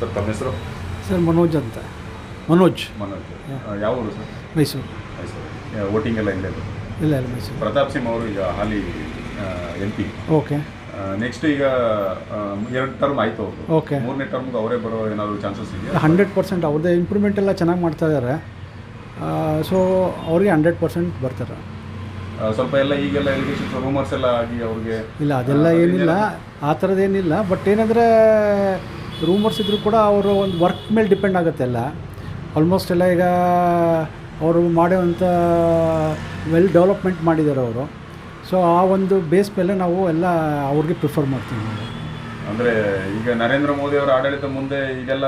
Sir ತಮ್ಮ ಹೆಸರು? Sir Manoj ಅಂತ. ಮನೋಜ್. ಮನೋಜ್. ಯಾವ ಊರು ಸರ್? ಮೈಸೂರು. ಮೈಸೂರು. ವೋಟಿಂಗ್ ಎಲ್ಲ ಇಲ್ಲೇ ಇದೆ. ಇಲ್ಲ ಇಲ್ಲ ಮೈಸೂರು. ಪ್ರತಾಪ್ ಸಿಂಹ ಅವರು ಈಗ ಹಾಲಿ ಎಂ ಪಿ. ಓಕೆ. ನೆಕ್ಸ್ಟ್ ಈಗ ಎರಡು ಟರ್ಮ್ ಆಯ್ತು ಅವರು ಓಕೆ. ಮೂರನೇ ಟರ್ಮ್ಗೆ ಅವರೇ ಬರೋ ಏನಾದ್ರು ಚಾನ್ಸಸ್ ಇದೆಯಾ? ಹಂಡ್ರೆಡ್ ಪರ್ಸೆಂಟ್ ಅವ್ರದ್ದೇ ಇಂಪ್ರೂವ್ಮೆಂಟ್ ಎಲ್ಲ ಚೆನ್ನಾಗಿ ಮಾಡ್ತಾ ಇದ್ದಾರೆ ಸೊ ಅವ್ರಿಗೆ ಹಂಡ್ರೆಡ್ ಪರ್ಸೆಂಟ್ ಬರ್ತಾರೆ. ಆ, ಸ್ವಲ್ಪ ಎಲ್ಲ ಈಗೆಲ್ಲ ಎಲಿಗೇಷನ್ಸ್ ರೂಮರ್ಸ್ ಎಲ್ಲ ಆಗಿ ಅವ್ರಿಗೆ ಇಲ್ಲ ಅದೆಲ್ಲ ಏನಿಲ್ಲ. ಆ ಥರದ್ದೇನಿಲ್ಲ ಬಟ್ ಏನಂದರೆ ರೂಮರ್ಸ್ ಇದ್ದರೂ ಕೂಡ ಅವರು ಒಂದು ವರ್ಕ್ ಮೇಲೆ ಡಿಪೆಂಡ್ ಆಗುತ್ತೆ ಎಲ್ಲ. ಆಲ್ಮೋಸ್ಟ್ ಎಲ್ಲ ಈಗ ಅವರು ಮಾಡೋವಂಥ ವೆಲ್ ಡೆವಲಪ್ಮೆಂಟ್ ಮಾಡಿದ್ದಾರೆ ಅವರು. ಸೊ ಆ ಒಂದು ಬೇಸ್ ಮೇಲೆ ನಾವು ಎಲ್ಲ ಅವ್ರಿಗೆ ಪ್ರಿಫರ್ ಮಾಡ್ತೀವಿ ನಾವು. ಅಂದರೆ ಈಗ ನರೇಂದ್ರ ಮೋದಿ ಅವರ ಆಡಳಿತ ಮುಂದೆ ಇದೆಲ್ಲ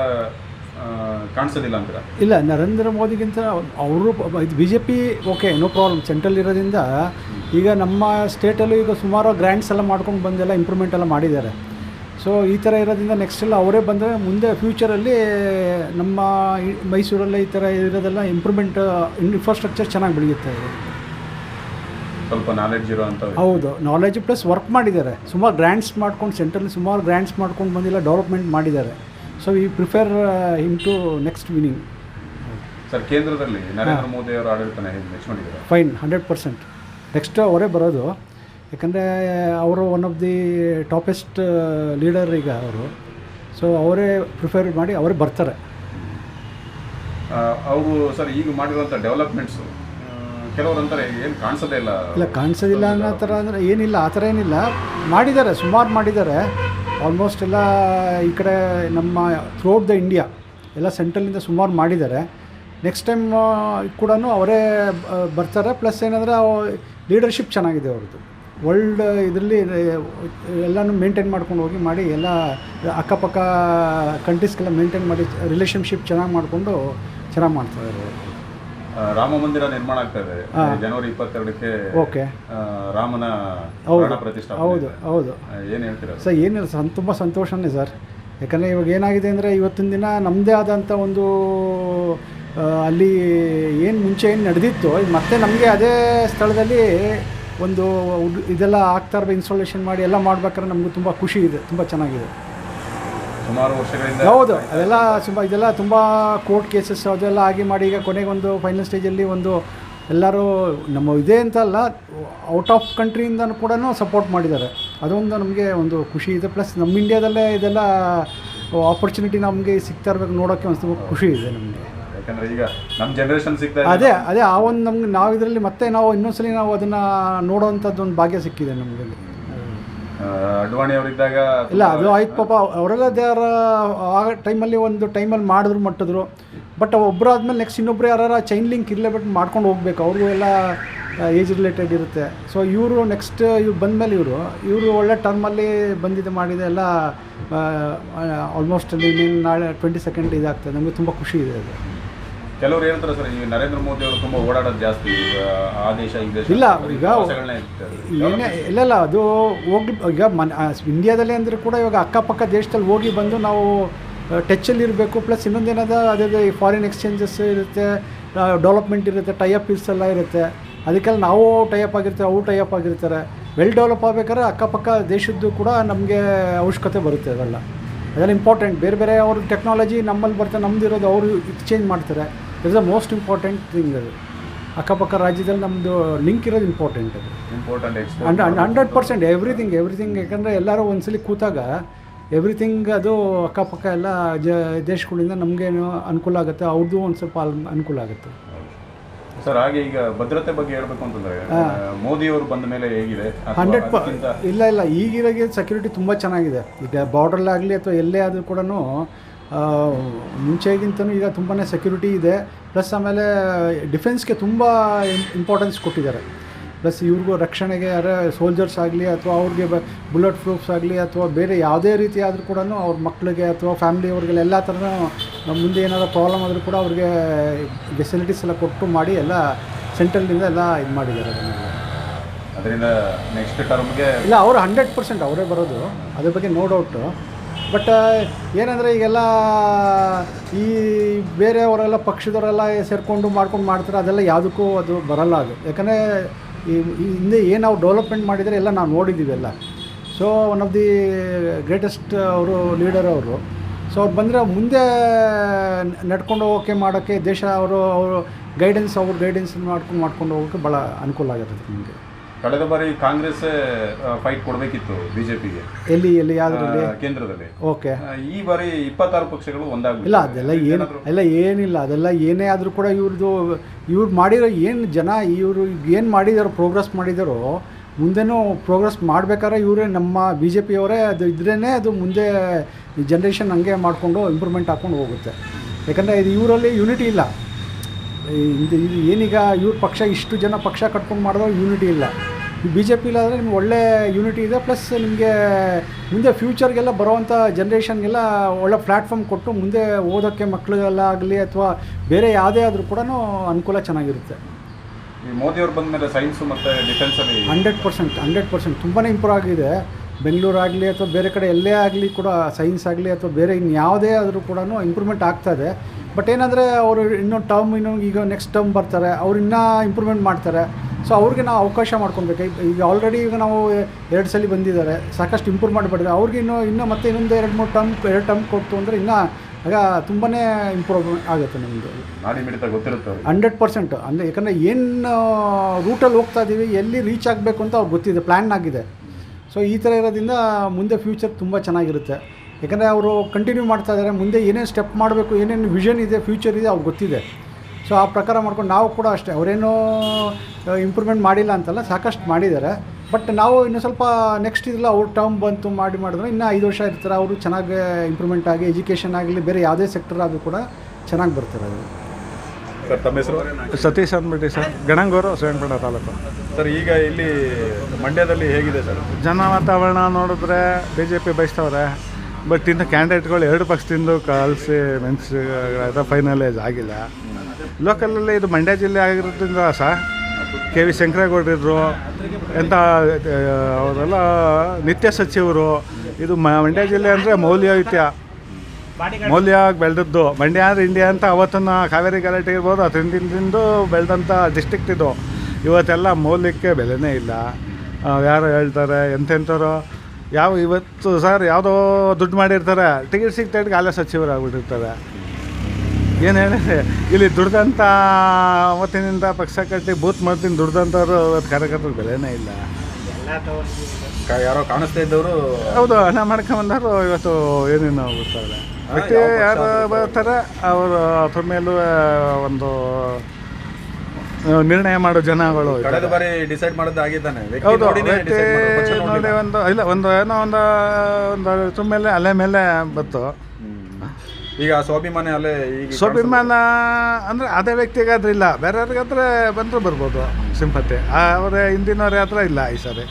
ಕಾಣಿಸೋದಿಲ್ಲ ಅಂತ ಇಲ್ಲ ನರೇಂದ್ರ ಮೋದಿಗಿಂತ ಅವರು ಇದು B J P okay no problem central ಇರೋದ್ರಿಂದ ಈಗ ನಮ್ಮ ಸ್ಟೇಟಲ್ಲೂ ಈಗ ಸುಮಾರು ಗ್ರ್ಯಾಂಡ್ಸ್ ಎಲ್ಲ ಮಾಡ್ಕೊಂಡು ಬಂದೆಲ್ಲ ಇಂಪ್ರೂವ್ಮೆಂಟ್ ಎಲ್ಲ ಮಾಡಿದ್ದಾರೆ. ಸೊ ಈ ಥರ ಇರೋದ್ರಿಂದ ನೆಕ್ಸ್ಟ್ ಎಲ್ಲ ಅವರೇ ಬಂದರೆ ಮುಂದೆ ಫ್ಯೂಚರಲ್ಲಿ ನಮ್ಮ ಮೈಸೂರಲ್ಲಿ ಈ ಥರ ಇರೋದೆಲ್ಲ ಇಂಪ್ರೂವ್ಮೆಂಟ್ ಇನ್ಫ್ರಾಸ್ಟ್ರಕ್ಚರ್ ಚೆನ್ನಾಗಿ ಬೆಳೆಯುತ್ತೆ. ಸ್ವಲ್ಪ ನಾಲೆಡ್ಜ್ ಇರೋ ಹೌದು ನಾಲೆಡ್ಜ್ ಪ್ಲಸ್ ವರ್ಕ್ ಮಾಡಿದ್ದಾರೆ. ಸುಮಾರು ಗ್ರ್ಯಾಂಡ್ಸ್ ಮಾಡ್ಕೊಂಡು ಸೆಂಟ್ರಲ್ಲಿ ಸುಮಾರು ಗ್ರ್ಯಾಂಡ್ಸ್ ಮಾಡ್ಕೊಂಡು ಬಂದಿಲ್ಲ ಡೆವಲಪ್ಮೆಂಟ್ ಮಾಡಿದ್ದಾರೆ. ಸೊ ಈ prefer in to next winning sir ಕೇಂದ್ರದಲ್ಲಿ ನರೇಂದ್ರ ಮೋದಿ ಅವರು ಆಡಳಿತನ ಹೇಗೆ ಫೈನ್ ಹಂಡ್ರೆಡ್ ಪರ್ಸೆಂಟ್ ನೆಕ್ಸ್ಟ್ ಅವರೇ ಬರೋದು. ಯಾಕಂದರೆ ಅವರು one of the toppest leader ಈಗ ಅವರು. ಸೊ ಅವರೇ ಪ್ರಿಫೇರ್ ಮಾಡಿ ಅವರೇ ಬರ್ತಾರೆ. ಅವರು ಸರ್ ಈಗ ಮಾಡಿರುವಂಥ ಡೆವಲಪ್ಮೆಂಟ್ಸು ಕೆಲವರು ಅಂತಾರೆ ಏನು ಕಾಣಿಸೋದೇ ಇಲ್ಲ. ಇಲ್ಲ ಕಾಣಿಸೋದಿಲ್ಲ ಅನ್ನೋ ಥರ ಅಂದರೆ ಏನಿಲ್ಲ ಆ ಥರ ಏನಿಲ್ಲ. ಮಾಡಿದ್ದಾರೆ ಸುಮಾರು ಮಾಡಿದ್ದಾರೆ. ಆಲ್ಮೋಸ್ಟ್ ಎಲ್ಲ ಈ ಕಡೆ ನಮ್ಮ ಥ್ರೂಔಟ್ ದ ಇಂಡಿಯಾ ಎಲ್ಲ ಸೆಂಟ್ರಲಿಂದ ಸುಮಾರು ಮಾಡಿದ್ದಾರೆ. ನೆಕ್ಸ್ಟ್ ಟೈಮ್ ಕೂಡ ಅವರೇ ಬರ್ತಾರೆ. ಪ್ಲಸ್ ಏನಂದರೆ ಲೀಡರ್ಶಿಪ್ ಚೆನ್ನಾಗಿದೆ ಅವ್ರದ್ದು. ವರ್ಲ್ಡ್ ಇದರಲ್ಲಿ ಎಲ್ಲನೂ ಮೇಂಟೈನ್ ಮಾಡ್ಕೊಂಡು ಹೋಗಿ ಮಾಡಿ ಎಲ್ಲ ಅಕ್ಕಪಕ್ಕ ಕಂಟ್ರೀಸ್ಗೆಲ್ಲ ಮೇಂಟೈನ್ ಮಾಡಿ ರಿಲೇಷನ್ಶಿಪ್ ಚೆನ್ನಾಗಿ ಮಾಡಿಕೊಂಡು ಚೆನ್ನಾಗಿ ಮಾಡ್ತಾ ಇದ್ದಾರೆ. ರಾಮ ಮಂದಿರ ನಿರ್ಮಾಣ ಆಗ್ತಾ ಇದೆ. ಜನವರಿ ಇಪ್ಪತ್ತೆರಡಕ್ಕೆ ಓಕೆ. ರಾಮನ ಹೌದು. ಪ್ರತಿಷ್ಠೆ ಹೌದು ಹೌದು. ಏನು ಹೇಳ್ತೀರಾ? ಸರ್ ಏನಿಲ್ಲ ಸರ್ ತುಂಬ ಸಂತೋಷನೇ ಸರ್. ಯಾಕಂದರೆ ಇವಾಗ ಏನಾಗಿದೆ ಅಂದರೆ ಇವತ್ತಿನ ದಿನ ನಮ್ಮದೇ ಆದಂಥ ಒಂದು ಅಲ್ಲಿ ಏನು ಮುಂಚೆ ಏನು ನಡೆದಿತ್ತು ಮತ್ತೆ ನಮಗೆ ಅದೇ ಸ್ಥಳದಲ್ಲಿ ಒಂದು ಇದೆಲ್ಲ ಆಗ್ತಾ ಇರೋ ಇನ್ಸ್ಟಾಲೇಷನ್ ಮಾಡಿ ಎಲ್ಲ ಮಾಡ್ಬೇಕಾದ್ರೆ ನಮಗೆ ತುಂಬ ಖುಷಿ ಇದೆ ತುಂಬ ಚೆನ್ನಾಗಿದೆ. ಸುಮಾರು ವರ್ಷಗಳಿಂದ ಹೌದು ಅದೆಲ್ಲ ತುಂಬ ಇದೆಲ್ಲ ತುಂಬ ಕೋರ್ಟ್ ಕೇಸಸ್ ಅದೆಲ್ಲ ಆಗಿ ಮಾಡಿ ಈಗ ಕೊನೆಗೆ ಒಂದು ಫೈನಲ್ ಸ್ಟೇಜಲ್ಲಿ ಒಂದು ಎಲ್ಲರೂ ನಮ್ಮ ಇದೇ ಅಂತ ಅಲ್ಲ ಔಟ್ ಆಫ್ ಕಂಟ್ರಿಯಿಂದ ಕೂಡ ಸಪೋರ್ಟ್ ಮಾಡಿದ್ದಾರೆ. ಅದೊಂದು ನಮಗೆ ಒಂದು ಖುಷಿ ಇದೆ ಪ್ಲಸ್ ನಮ್ಮ ಇಂಡಿಯಾದಲ್ಲೇ ಇದೆಲ್ಲ ಆಪರ್ಚುನಿಟಿ ನಮಗೆ ಸಿಗ್ತಾ ಇರಬೇಕು ನೋಡೋಕ್ಕೆ ಒಂದು ತುಂಬ ಖುಷಿ ಇದೆ ನಮಗೆ. ಯಾಕಂದ್ರೆ ಈಗ ನಮ್ಮ ಜನರೇಷನ್ ಸಿಗ್ತಾ ಇದೆ ಅದೇ ಅದೇ ಆ ಒಂದು ನಮ್ಗೆ ನಾವು ಇದರಲ್ಲಿ ಮತ್ತೆ ನಾವು ಇನ್ನೊಂದ್ಸಲಿ ನಾವು ಅದನ್ನು ನೋಡೋವಂಥದ್ದು ಒಂದು ಭಾಗ್ಯ ಸಿಕ್ಕಿದೆ ನಮಗೆ. ಅಡ್ವಾಣಿ ಅವರಿದ್ದಾಗ ಇಲ್ಲ ಅದು ಆಯ್ತು ಪಾಪ ಅವರೆಲ್ಲ ದೇವರ ಆ ಟೈಮಲ್ಲಿ ಒಂದು ಟೈಮಲ್ಲಿ ಮಾಡಿದ್ರು ಮಟ್ಟಿದ್ರು. ಬಟ್ ಒಬ್ರು ಆದಮೇಲೆ ನೆಕ್ಸ್ಟ್ ಇನ್ನೊಬ್ರು ಯಾರು ಚೈನ್ ಲಿಂಕ್ ಇರಲೇಬಿಟ್ಟು ಮಾಡ್ಕೊಂಡು ಹೋಗ್ಬೇಕು. ಅವ್ರಿಗೂ ಎಲ್ಲ ಏಜ್ ರಿಲೇಟೆಡ್ ಇರುತ್ತೆ. ಸೊ ಇವರು ನೆಕ್ಸ್ಟ್ ಇವ್ರು ಬಂದಮೇಲೆ ಇವರು ಇವರು ಒಳ್ಳೆ ಟರ್ಮಲ್ಲಿ ಬಂದಿದೆ ಮಾಡಿದೆ ಎಲ್ಲ ಆಲ್ಮೋಸ್ಟ್ ಅಲ್ಲಿ ನಾಳೆ ಟ್ವೆಂಟಿ ಸೆಕೆಂಡ್ ಇದಾಗ್ತದೆ. ನಮಗೆ ತುಂಬ ಖುಷಿ ಇದೆ ಅದು. ಕೆಲವರು ಹೇಳ್ತಾರೆ ಸರ್ ಈ ನರೇಂದ್ರ ಮೋದಿ ಅವರು ತುಂಬಾ ಓಡಾಡೋದು ಜಾಸ್ತಿ ಆ ದೇಶ ಈ ದೇಶ ಇಲ್ಲ, ಈಗ ಏನೇ ಇಲ್ಲ ಇಲ್ಲ ಅದು ಹೋಗಿ ಈಗ ಮನ್ ಇಂಡಿಯಾದಲ್ಲೇ ಅಂದರೆ ಕೂಡ ಇವಾಗ ಅಕ್ಕಪಕ್ಕ ದೇಶದಲ್ಲಿ ಹೋಗಿ ಬಂದು ನಾವು ಟಚ್ಚಲ್ಲಿ ಇರಬೇಕು ಪ್ಲಸ್ ಇನ್ನೊಂದೇನದ ಅದೇ ಫಾರಿನ್ ಎಕ್ಸ್ಚೇಂಜಸ್ ಇರುತ್ತೆ ಡೆವಲಪ್ಮೆಂಟ್ ಇರುತ್ತೆ ಟೈಅಪ್ ಎಲ್ಲ ಇರುತ್ತೆ. ಅದಕ್ಕೆಲ್ಲ ನಾವು ಟೈಅಪ್ ಆಗಿರ್ತೇವೆ ಅವು ಟೈಅಪ್ ಆಗಿರ್ತಾರೆ. ವೆಲ್ ಡೆವಲಪ್ ಆಗಬೇಕಾದ್ರೆ ಅಕ್ಕಪಕ್ಕ ದೇಶದ್ದು ಕೂಡ ನಮಗೆ ಅವಶ್ಯಕತೆ ಬರುತ್ತೆ ಅದೆಲ್ಲ ಅದೆಲ್ಲ ಇಂಪಾರ್ಟೆಂಟ್ ಬೇರೆ ಬೇರೆ ಅವ್ರ ಟೆಕ್ನಾಲಜಿ ನಮ್ಮಲ್ಲಿ ಬರ್ತಾರೆ ನಮ್ದು ಇರೋದು ಅವರು ಎಕ್ಸ್ಚೇಂಜ್ ಮಾಡ್ತಾರೆ. Is the most important thing ಅದು. ಅಕ್ಕಪಕ್ಕ ರಾಜ್ಯದಲ್ಲಿ ನಮ್ಮದು ಲಿಂಕ್ ಇರೋದು ಇಂಪಾರ್ಟೆಂಟ್ ಅದು. Important and hundred percent everything everything ಯಾಕಂದರೆ ಎಲ್ಲರೂ ಒಂದ್ಸಲಿ ಕೂತಾಗ ಎವ್ರಿಥಿಂಗ್ ಅದು ಅಕ್ಕಪಕ್ಕ ಎಲ್ಲ ಜ ದೇಶಗಳಿಂದ ನಮಗೇನು ಅನುಕೂಲ ಆಗುತ್ತೆ ಅವ್ರದ್ದು ಒಂದು ಸ್ವಲ್ಪ ಅನುಕೂಲ ಆಗುತ್ತೆ. ಸರ್ ಹಾಗೆ ಈಗ ಭದ್ರತೆ ಬಗ್ಗೆ ಹೇಳಬೇಕು ಅಂತಂದ್ರೆ ಮೋದಿಯವರು ಬಂದ ಮೇಲೆ ಹೇಗಿದೆ? ಹಂಡ್ರೆಡ್ ಪ ಇಲ್ಲ ಇಲ್ಲ ಈಗಿರೋಗೆ ಸೆಕ್ಯೂರಿಟಿ ತುಂಬ ಚೆನ್ನಾಗಿದೆ. ಈಗ ಬಾರ್ಡ್ರಲ್ಲಾಗಲಿ ಅಥವಾ ಎಲ್ಲೇ ಆದರೂ ಕೂಡ ಮುಂಚೆಗಿಂತನೂ ಈಗ ತುಂಬಾ ಸೆಕ್ಯೂರಿಟಿ ಇದೆ. ಪ್ಲಸ್ ಆಮೇಲೆ ಡಿಫೆನ್ಸ್ಗೆ ತುಂಬ ಇಂಪಾರ್ಟೆನ್ಸ್ ಕೊಟ್ಟಿದ್ದಾರೆ. ಪ್ಲಸ್ ಇವ್ರಿಗೂ ರಕ್ಷಣೆಗೆ ಯಾರೇ ಸೋಲ್ಜರ್ಸ್ ಆಗಲಿ ಅಥವಾ ಅವ್ರಿಗೆ ಬುಲೆಟ್ ಪ್ರೂಫ್ಸ್ ಆಗಲಿ ಅಥವಾ ಬೇರೆ ಯಾವುದೇ ರೀತಿ ಆದರೂ ಕೂಡ ಅವ್ರ ಮಕ್ಕಳಿಗೆ ಅಥವಾ ಫ್ಯಾಮಿಲಿಯವ್ರಿಗೆಲ್ಲ ಎಲ್ಲ ಥರನೂ ನಮ್ಮ ಮುಂದೆ ಏನಾದ್ರು ಪ್ರಾಬ್ಲಮ್ ಆದರೂ ಕೂಡ ಅವ್ರಿಗೆ ಫೆಸಿಲಿಟೀಸ್ ಎಲ್ಲ ಕೊಟ್ಟು ಮಾಡಿ ಎಲ್ಲ ಸೆಂಟ್ರಲ್ನಿಂದ ಎಲ್ಲ ಇದು ಮಾಡಿದ್ದಾರೆ ಅದರಿಂದ ನೆಕ್ಸ್ಟ್ ಟರ್ಮ್ಗೆ ಇಲ್ಲ ಅವರು ಹಂಡ್ರೆಡ್ ಪರ್ಸೆಂಟ್ ಅವರೇ ಬರೋದು. ಅದ್ರ ಬಗ್ಗೆ ನೋ ಡೌಟು ಬಟ್ ಏನಂದರೆ ಈಗೆಲ್ಲ ಈ ಬೇರೆಯವರೆಲ್ಲ ಪಕ್ಷದವರೆಲ್ಲ ಸೇರಿಕೊಂಡು ಮಾಡ್ಕೊಂಡು ಮಾಡ್ತಾರೆ, ಅದೆಲ್ಲ ಯಾವುದಕ್ಕೂ ಅದು ಬರಲ್ಲ ಅದು. ಯಾಕಂದರೆ ಈ ಹಿಂದೆ ಏನು ನಾವು ಡೆವಲಪ್ಮೆಂಟ್ ಮಾಡಿದರೆ ಎಲ್ಲ ನಾವು ನೋಡಿದ್ದೀವಿ ಎಲ್ಲ. So one of the greatest ಅವರು ಲೀಡರ್ ಅವರು. ಸೊ ಅವ್ರು ಬಂದರೆ ಮುಂದೆ ನಡ್ಕೊಂಡು ಹೋಗೋಕ್ಕೆ ಮಾಡೋಕ್ಕೆ ದೇಶ ಅವರು ಅವರು ಗೈಡೆನ್ಸ್ ಅವ್ರ ಗೈಡೆನ್ಸ್ ಮಾಡ್ಕೊಂಡು ಮಾಡ್ಕೊಂಡು ಹೋಗೋಕ್ಕೆ ಭಾಳ ಅನುಕೂಲ ಆಗಿರುತ್ತೆ ನಿಮಗೆ. ಕಳೆದ ಬಾರಿ ಕಾಂಗ್ರೆಸ್ ಫೈಟ್ ಕೊಡಬೇಕಿತ್ತು ಬಿಜೆಪಿಗೆ. ಎಲ್ಲಿ ಎಲ್ಲಿ ಯಾವ್ದ್ರಲ್ಲಿ? ಕೇಂದ್ರದಲ್ಲಿ. ಓಕೆ. ಈ ಬಾರಿ ಇಪ್ಪತ್ತಾರು ಪಕ್ಷಗಳು ಒಂದಾಗ್ಬಿಟ್ಟಿದೆ. ಇಲ್ಲ ಅದೆಲ್ಲ ಏನು ಎಲ್ಲ ಏನಿಲ್ಲ ಅದೆಲ್ಲ ಏನೇ ಆದರೂ ಕೂಡ ಇವ್ರದ್ದು ಇವ್ರು ಮಾಡಿರೋ ಏನು ಜನ ಇವರು ಏನು ಮಾಡಿದಾರೋ ಪ್ರೋಗ್ರೆಸ್ ಮಾಡಿದಾರೋ ಮುಂದೆನೂ ಪ್ರೋಗ್ರೆಸ್ ಮಾಡಬೇಕಾದ್ರೆ ಇವರೇ ನಮ್ಮ ಬಿ ಜೆ ಪಿಯವರೇ ಅದು ಇದ್ರೇ ಅದು ಮುಂದೆ ಜನ್ರೇಷನ್ ಹಂಗೆ ಮಾಡಿಕೊಂಡು ಇಂಪ್ರೂವ್ಮೆಂಟ್ ಹಾಕ್ಕೊಂಡು ಹೋಗುತ್ತೆ. ಯಾಕಂದರೆ ಇದು ಇವರಲ್ಲಿ ಯೂನಿಟಿ ಇಲ್ಲ. ಇದು ಇದು ಏನೀಗ ಇವ್ರ ಪಕ್ಷ ಇಷ್ಟು ಜನ ಪಕ್ಷ ಕಟ್ಕೊಂಡು ಮಾಡಿದ್ರೆ ಯೂನಿಟಿ ಇಲ್ಲ. ಬಿ ಜೆ ಪಿಲಾದರೆ ನಿಮ್ಗೆ ಒಳ್ಳೆ ಯೂನಿಟಿ ಇದೆ ಪ್ಲಸ್ ನಿಮಗೆ ಮುಂದೆ ಫ್ಯೂಚರ್ಗೆಲ್ಲ ಬರೋವಂಥ ಜನ್ರೇಷನ್ಗೆಲ್ಲ ಒಳ್ಳೆ ಪ್ಲ್ಯಾಟ್ಫಾರ್ಮ್ ಕೊಟ್ಟು ಮುಂದೆ ಓದೋಕ್ಕೆ ಮಕ್ಕಳಿಗೆಲ್ಲ ಆಗಲಿ ಅಥವಾ ಬೇರೆ ಯಾವುದೇ ಆದರೂ ಕೂಡ ಅನುಕೂಲ ಚೆನ್ನಾಗಿರುತ್ತೆ. ಈ ಮೋದಿ ಅವ್ರು ಬಂದ ಮೇಲೆ ಸೈನ್ಸು ಮತ್ತು ಡಿಫೆನ್ಸಲ್ಲಿ ಹಂಡ್ರೆಡ್ ಪರ್ಸೆಂಟ್ ಹಂಡ್ರೆಡ್ ಪರ್ಸೆಂಟ್ ತುಂಬಾ ಇಂಪ್ರೂವ್ ಆಗಿದೆ. ಬೆಂಗಳೂರು ಆಗಲಿ ಅಥವಾ ಬೇರೆ ಕಡೆ ಎಲ್ಲೇ ಆಗಲಿ ಕೂಡ ಸೈನ್ಸ್ ಆಗಲಿ ಅಥವಾ ಬೇರೆ ಇನ್ಯಾವುದೇ ಆದರೂ ಕೂಡ ಇಂಪ್ರೂವ್ಮೆಂಟ್ ಆಗ್ತಾಯಿದೆ ಬಟ್ ಏನಂದರೆ ಅವರು ಇನ್ನೊಂದು ಟರ್ಮ್ ಇನ್ನೊಂದು ಈಗ ನೆಕ್ಸ್ಟ್ ಟರ್ಮ್ ಬರ್ತಾರೆ ಅವ್ರು ಇನ್ನೂ ಇಂಪ್ರೂವ್ಮೆಂಟ್ ಮಾಡ್ತಾರೆ. ಸೊ ಅವ್ರಿಗೆ ನಾವು ಅವಕಾಶ ಮಾಡ್ಕೊಬೇಕು ಈಗ- ಆಲ್ರೆಡಿ ಈಗ ನಾವು ಎರಡು ಸಲ ಬಂದಿದ್ದಾರೆ. ಸಾಕಷ್ಟು ಇಂಪ್ರೂವ್ ಮಾಡಿಬಿಟ್ಟಿದ್ದಾರೆ ಅವ್ರಿಗೆ ಇನ್ನೂ ಇನ್ನೂ ಮತ್ತೆ ಇನ್ನೊಂದು ಎರಡು ಮೂರು ಟರ್ಮ್ ಎರಡು ಟರ್ಮ್ ಕೊಡ್ತು ಅಂದರೆ ಇನ್ನೂ ಆಗ ತುಂಬಾ ಇಂಪ್ರೂವ್ ಆಗುತ್ತೆ ನಮ್ಮದು. ಹಂಡ್ರೆಡ್ ಪರ್ಸೆಂಟ್ ಅಂದರೆ ಯಾಕಂದರೆ ಏನು ರೂಟಲ್ಲಿ ಹೋಗ್ತಾ ಇದ್ದೀವಿ ಎಲ್ಲಿ ರೀಚ್ ಆಗಬೇಕು ಅಂತ ಅವ್ರಿಗೆ ಗೊತ್ತಿದೆ ಪ್ಲ್ಯಾನ್ ಆಗಿದೆ. ಸೊ ಈ ಥರ ಇರೋದ್ರಿಂದ ಮುಂದೆ ಫ್ಯೂಚರ್ ತುಂಬ ಚೆನ್ನಾಗಿರುತ್ತೆ. ಯಾಕಂದರೆ ಅವರು ಕಂಟಿನ್ಯೂ ಮಾಡ್ತಾ ಇದ್ದಾರೆ. ಮುಂದೆ ಏನೇನು ಸ್ಟೆಪ್ ಮಾಡಬೇಕು ಏನೇನು ವಿಷನ್ ಇದೆ ಫ್ಯೂಚರ್ ಇದೆ ಅವ್ರಿಗೆ ಗೊತ್ತಿದೆ. ಸೊ ಆ ಪ್ರಕಾರ ಮಾಡ್ಕೊಂಡು ನಾವು ಕೂಡ ಅಷ್ಟೇ ಅವರೇನೂ ಇಂಪ್ರೂವ್ಮೆಂಟ್ ಮಾಡಿಲ್ಲ ಅಂತಲ್ಲ ಸಾಕಷ್ಟು ಮಾಡಿದ್ದಾರೆ. ಬಟ್ ನಾವು ಇನ್ನೂ ಸ್ವಲ್ಪ ನೆಕ್ಸ್ಟ್ ಇಲ್ಲ ಅವ್ರ ಟರ್ಮ್ ಬಂತು ಮಾಡಿ ಮಾಡಿದ್ರೆ ಇನ್ನೂ ಐದು ವರ್ಷ ಇರ್ತಾರೆ ಅವರು ಚೆನ್ನಾಗಿ ಇಂಪ್ರೂವ್ಮೆಂಟ್ ಆಗಿ ಎಜುಕೇಷನ್ ಆಗಲಿ ಬೇರೆ ಯಾವುದೇ ಸೆಕ್ಟರ್ ಆದರೂ ಕೂಡ ಚೆನ್ನಾಗಿ ಬರ್ತಾರೆ ಅದು. ಸರ್ ತಮ್ಮ ಹೆಸರು? ಸತೀಶ್ ಅಂದ್ಬಿಟ್ಟು ಸರ್ ಗಣಂಗೂರು ಶ್ರೀರಂಗಪಟ್ಟಣ ತಾಲೂಕು. ಸರ್ ಈಗ ಇಲ್ಲಿ ಮಂಡ್ಯದಲ್ಲಿ ಹೇಗಿದೆ ಸರ್? ಜನ ವಾತಾವರಣ ನೋಡಿದ್ರೆ ಬಿ ಜೆ ಪಿ ಬಯಸ್ತವ್ರೆ ಬಟ್ ಇನ್ನು ಕ್ಯಾಂಡಿಡೇಟ್ಗಳು ಎರಡು ಪಕ್ಷದಿಂದ ಕಳಿಸಿ ಮೆನ್ಸ್ ಫೈನಲೈಸ್ ಆಗಿಲ್ಲ. ಲೋಕಲಲ್ಲಿ ಇದು ಮಂಡ್ಯ ಜಿಲ್ಲೆ ಆಗಿರೋದ್ರಿಂದ ಸಹ ಕೆ ವಿ ಶಂಕರೇಗೌಡರಿದ್ರು ಎಂಥ ಅವರೆಲ್ಲ ನಿತ್ಯ ಸಚಿವರು. ಇದು ಮಂಡ್ಯ ಜಿಲ್ಲೆ ಅಂದರೆ ಮೌಲ್ಯಯುತ ಮೌಲ್ಯ ಬೆಳೆದದ್ದು. ಮಂಡ್ಯ ಅಂದರೆ ಇಂಡಿಯಾ ಅಂತ ಅವತ್ತನ್ನ ಕಾವೇರಿ ಗಲಾಟೆ ಇರ್ಬೋದು ಅದು ಹಿಂದಿಂದಿಂದು ಬೆಳೆದಂಥ ಡಿಸ್ಟ್ರಿಕ್ಟ್ ಇದು. ಇವತ್ತೆಲ್ಲ ಮೌಲ್ಯಕ್ಕೆ ಬೆಲೆನೇ ಇಲ್ಲ. ಯಾರು ಹೇಳ್ತಾರೆ ಎಂಥೆಂಥವ್ರು ಯಾವ, ಇವತ್ತು ಸರ್ ಯಾವುದೋ ದುಡ್ಡು ಮಾಡಿರ್ತಾರೆ. ಟಿಕೆಟ್ ಸಿಗ್ತಾ ಅಲ್ಲೇ ಸಚಿವರಾಗ್ಬಿಟ್ಟಿರ್ತಾರೆ. ಏನು ಹೇಳಿದ್ರೆ ಇಲ್ಲಿ ದುಡ್ದಂಥ ಅವತ್ತಿನಿಂದ ಪಕ್ಷ ಕಟ್ಟಿ ಬೂತ್ ಮಾಡ್ತೀನಿ ದುಡ್ದಂಥವ್ರು ಅವತ್ತು ಕಾರ್ಯಕರ್ತರು ಬೆಲೆನೇ ಇಲ್ಲ. ಯಾರೋ ಕಾಣಿಸ್ತಾ ಇದ್ದವರು ಹೌದು ಹಣ ಮಾಡ್ಕೊಂಬಂದವರು ಇವತ್ತು ಏನೇನು ಗೊತ್ತಾಗಲ್ಲ ವ್ಯಕ್ತಿ ಯಾರು ಬರ್ತಾರೆ ಅವರು ಅದ್ರ ಮೇಲೂ ಒಂದು ನಿರ್ಣಯ ಮಾಡೋ ಜನಗಳು ಇದ್ದಾರೆ. ಕಳೆದ ಬಾರಿ ಡಿಸೈಡ್ ಮಾಡೋದು ಆಗಿದ್ದಾನೆ. ವ್ಯಕ್ತಿ ಹೌದು ನೋಡಿ ಒಂದು ಇಲ್ಲ ಒಂದು ಏನೋ ಒಂದು ಒಂದು ಮೇಲೆ ಅಲೆ ಮೇಲೆ ಬತ್ತು ಹ್ಮ್. ಈಗ ಸ್ವಾಭಿಮಾನ ಅಲ್ಲೇ ಈಗ ಸ್ವಾಭಿಮಾನ ಅಂದರೆ ಅದೇ ವ್ಯಕ್ತಿಗಾದ್ರಿಲ್ಲ ಬೇರೆಯವ್ರಿಗಾದ್ರೆ ಬಂದರೂ ಬರ್ಬೋದು ಸಿಂಪತಿ. ಅವರ ಹಿಂದಿನವ್ರ ಹತ್ರ ಇಲ್ಲ ಈ ಸಾರಿ.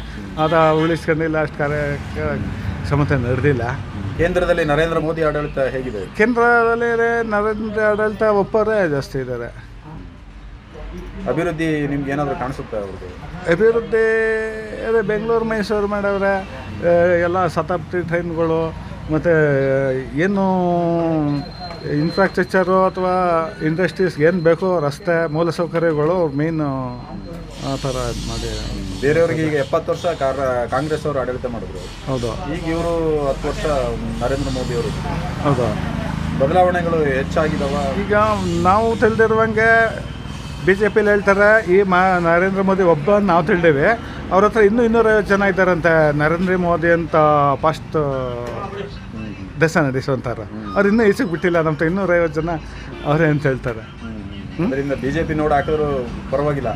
ಅದು ಉಳಿಸ್ಕೊಂಡಿಲ್ಲ ಅಷ್ಟು ಕಾರ್ಯ ಕ್ಷಮತೆ ನಡೆದಿಲ್ಲ. ಕೇಂದ್ರದಲ್ಲಿ ನರೇಂದ್ರ ಮೋದಿ ಆಡಳಿತ ಹೇಗಿದೆ? ಕೇಂದ್ರದಲ್ಲಿ ನರೇಂದ್ರ ಆಡಳಿತ ಒಪ್ಪರೇ ಜಾಸ್ತಿ ಇದ್ದಾರೆ. ಅಭಿವೃದ್ಧಿ ನಿಮ್ಗೆ ಏನಾದರೂ ಕಾಣಿಸುತ್ತೆ ಅವ್ರದ್ದು ಅಭಿವೃದ್ಧಿ ಅದೇ ಬೆಂಗಳೂರು ಮೈಸೂರು ಮಾಡವ್ರೆ ಎಲ್ಲ ಶತಾಬ್ದಿ ಟ್ರೈನ್ಗಳು ಮತ್ತು ಏನು ಇನ್ಫ್ರಾಸ್ಟ್ರಕ್ಚರು ಅಥವಾ ಇಂಡಸ್ಟ್ರೀಸ್ಗೆ ಏನು ಬೇಕೋ ರಸ್ತೆ ಮೂಲಸೌಕರ್ಯಗಳು ಮೇನ್ ಆ ಥರ ಇದು ಮಾಡಿ. ಬೇರೆಯವ್ರಿಗೆ ಈಗ ಎಪ್ಪತ್ತು ವರ್ಷ ಕಾರ- ಕಾಂಗ್ರೆಸ್ ಅವರು ಆಡಳಿತ ಮಾಡಿದ್ರು. ಹೌದು. ಈಗ ಇವರು ಹತ್ತು ವರ್ಷ ನರೇಂದ್ರ ಮೋದಿ ಅವರು. ಹೌದು. ಬದಲಾವಣೆಗಳು ಹೆಚ್ಚಾಗಿದಾವ? ಈಗ ನಾವು ತಿಳಿದಿರುವಂಗೆ ಬಿ ಜೆ ಪಿಲಿ ಹೇಳ್ತಾರೆ ಈ ಮಾ ನರೇಂದ್ರ ಮೋದಿ ಒಬ್ಬ ನಾವು ತಿಳಿದೇವೆ. ಅವ್ರ ಹತ್ರ ಇನ್ನೂ ಇನ್ನೂರೈವತ್ತು ಜನ ಇದ್ದಾರಂತೆ ನರೇಂದ್ರ ಮೋದಿ ಅಂತ ಫಸ್ಟ್ ದೇಶ ನಡೆಸುವಂತಾರೆ. ಅವ್ರು ಇನ್ನೂ ಈಚೆಗೆ ಬಿಟ್ಟಿಲ್ಲ ನಮ್ಮ ಇನ್ನೂರೈವತ್ತು ಜನ ಅವರೇ ಅಂತ ಹೇಳ್ತಾರೆ. ಅದರಿಂದ ಬಿಜೆಪಿ ನೋಡಿ ಹಾಕಿದ್ರು ಪರವಾಗಿಲ್ಲ.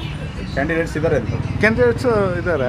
ಕ್ಯಾಂಡಿಡೇಟ್ಸ್ ಇದ್ದಾರೆ ಅಂತ. ಕ್ಯಾಂಡಿಡೇಟ್ಸು ಇದ್ದಾರೆ